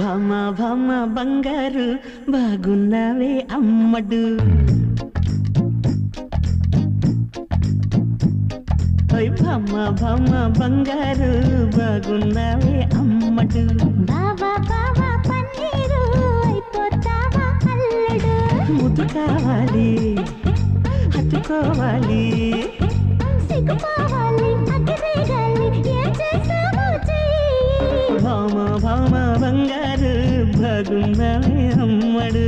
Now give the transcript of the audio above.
భామ భామ బంగారు బాగున్నావే అమ్మడు. భామ భామ బంగారు బాగున్నావే అమ్మడు. బావా బావా పన్నీరు అయిపోతావా అల్లడు? ముద్దు కావాలి హత్తుకోవాలి భామ భామ బంగారు బాగున్నావే అమ్మడు.